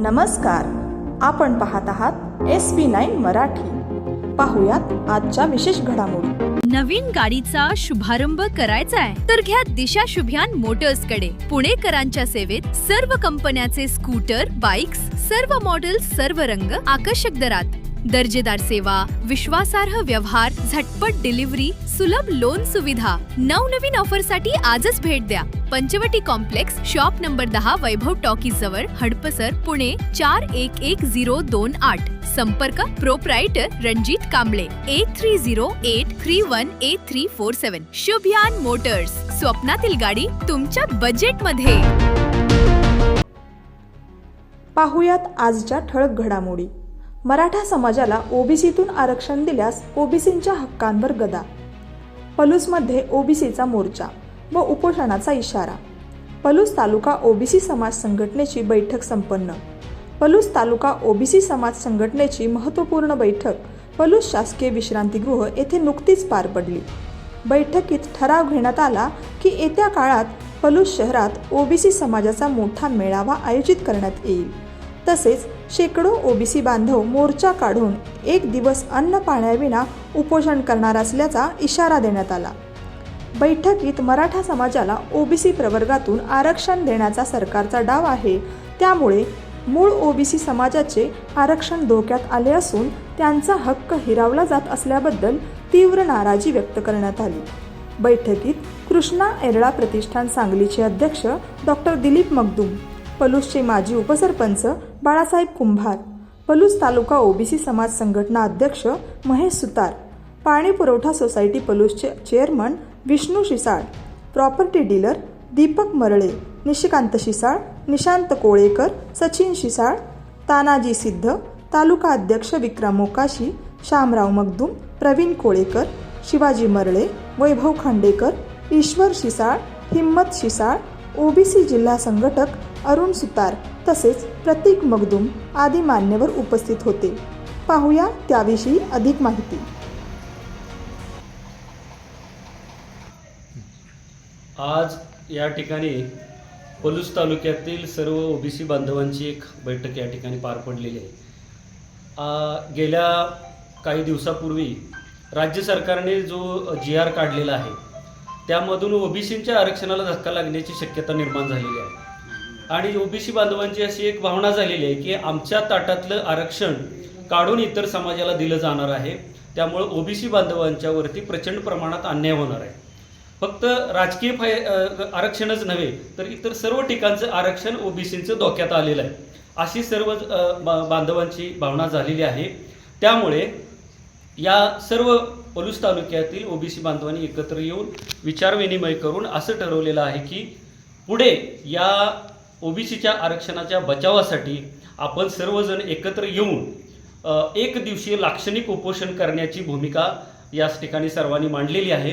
नमस्कार. आपण पाहत आहात एस पी नाईन मराठी. पाहुयात आजच्या विशेष घडामोडी. नवीन गाडीचा शुभारंभ करायचा आहे तर घ्या दिशा शुभ्यान मोटर्सकडे. पुणेकरांच्या सेवेत सर्व कंपन्याचे स्कूटर बाईक्स सर्व मॉडेल सर्व रंग आकर्षक दरात. दर्जेदार सेवा विश्वासार्ह व्यवहार झटपट डिलिव्हरी सुलभ लोन सुविधा. नवनवीन ऑफरसाठी आजच भेट द्या. पंचवटी कॉम्प्लेक्स शॉप नंबर दहा वैभव टॉकीज जवळ हडपसर पुणे चार एक एक झिरो दोन आठ. संपर्क proprietor Ranjit Kamble eight three zero eight three one eight three four seven. Shubhayan motors स्वप्नातील गाडी तुमच्या बजेटमध्ये पाहुयात आजच्या ठळक घडामोडी. मराठा समाजाला ओबीसीतून आरक्षण दिल्यास ओबीसींच्या हक्कांवर गदा. पलूसमध्ये ओबीसीचा मोर्चा व उपोषणाचा इशारा. पलूस तालुका ओबीसी समाज संघटनेची बैठक संपन्न. पलूस तालुका ओबीसी समाज संघटनेची महत्त्वपूर्ण बैठक पलूस शासकीय विश्रांतीगृह येथे नुकतीच पार पडली. बैठकीत ठराव घेण्यात आला की येत्या काळात पलूस शहरात ओबीसी समाजाचा मोठा मेळावा आयोजित करण्यात येईल. तसेच शेकडो ओबीसी बांधव मोर्चा काढून एक दिवस अन्न पाण्याविना उपोषण करणार असल्याचा इशारा देण्यात आला. बैठकीत मराठा समाजाला ओबीसी प्रवर्गातून आरक्षण देण्याचा सरकारचा डाव आहे त्यामुळे मूळ ओबीसी समाजाचे आरक्षण धोक्यात आले असून त्यांचा हक्क हिरावला जात असल्याबद्दल तीव्र नाराजी व्यक्त करण्यात आली. बैठकीत कृष्णा एरळा प्रतिष्ठान सांगलीचे अध्यक्ष डॉक्टर दिलीप मगदूम पलूसचे माजी उपसरपंच बाळासाहेब कुंभार पलूस तालुका ओबीसी समाज संघटना अध्यक्ष महेश सुतार पाणी पुरवठा society पलूसचे chairman Vishnu Shisal property dealer Deepak Marale Nishikant Shisal Nishant Kolekar Sachin Shisal Tanaji Siddh तालुका अध्यक्ष विक्रम मोकाशी श्यामराव मगदूम प्रवीण कोळेकर शिवाजी मरळे वैभव खांडेकर ईश्वर शिसाळ हिम्मत शिसाळ ओबीसी जिल्हा संघटक अरुण सुतार तसेच प्रतीक मगदुम आदी मान्यवर उपस्थित होते. पाहूया त्याविषयी अधिक माहिती. आज या ठिकाणी पलूस तालुक्यातील सर्व ओबीसी बांधवांची एक बैठक या ठिकाणी पार पडलेली आहे. गेल्या काही दिवसापूर्वी राज्य सरकारने जो जी आर काढलेला आहे त्यामधून ओबीसींच्या आरक्षणाला धक्का लागण्याची शक्यता निर्माण झालेली आहे. आणि ओबीसी बांधवांची अशी एक भावना झालेली आहे की आमच्या ताटातलं आरक्षण काढून इतर समाजाला दिलं जाणार आहे. त्यामुळं ओबीसी बांधवांच्यावरती प्रचंड प्रमाणात अन्याय होणार आहे. फक्त राजकीय फाय आरक्षणच नव्हे तर इतर सर्व ठिकाणचं आरक्षण ओबीसीचं धोक्यात आलेलं आहे. अशी सर्व बा- बांधवांची भावना झालेली आहे. त्यामुळे या सर्व पलूस तालुक्यातील ओबीसी बांधवांनी एकत्र येऊन विचारविनिमय करून असं ठरवलेलं आहे की पुढे या ओबीसीच्या आरक्षणाच्या बचावासाठी आपण सर्वजण एकत्र येऊन एक दिवशी लाक्षणिक उपोषण करण्याची भूमिका याच ठिकाणी सर्वांनी मांडलेली आहे.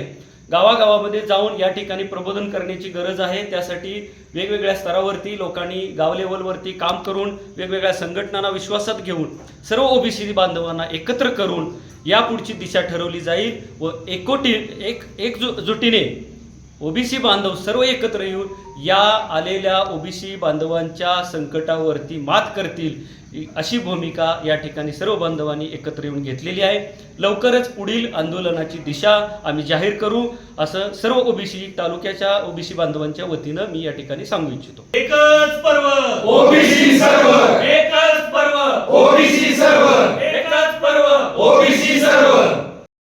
गावागावामध्ये जाऊन या ठिकाणी प्रबोधन करण्याची गरज आहे. त्यासाठी वेगवेगळ्या स्तरावरती लोकांनी गाव लेवलवरती काम करून वेगवेगळ्या संघटनांना विश्वासात घेऊन सर्व ओबीसी बांधवांना एकत्र करून यापुढची दिशा ठरवली जाईल व एकोटी एक एकजुटीने ओबीसी बांधव सर्व एकत्र येऊन या आलेल्या ओबीसी बांधवांच्या संकटावरती मात करतील अशी भूमिका या ठिकाणी सर्व बांधवांनी एकत्र येऊन घेतलेली आहे. लवकरच पुढील आंदोलनाची दिशा आम्ही जाहीर करू असं सर्व ओबीसी तालुक्याच्या ओबीसी बांधवांच्या वतीनं मी या ठिकाणी सांगू इच्छितो. एकच पर्व! ओबीसी सर्व! एकच पर्व! ओबीसी सर्व! एकच पर्व! ओबीसी सर्व!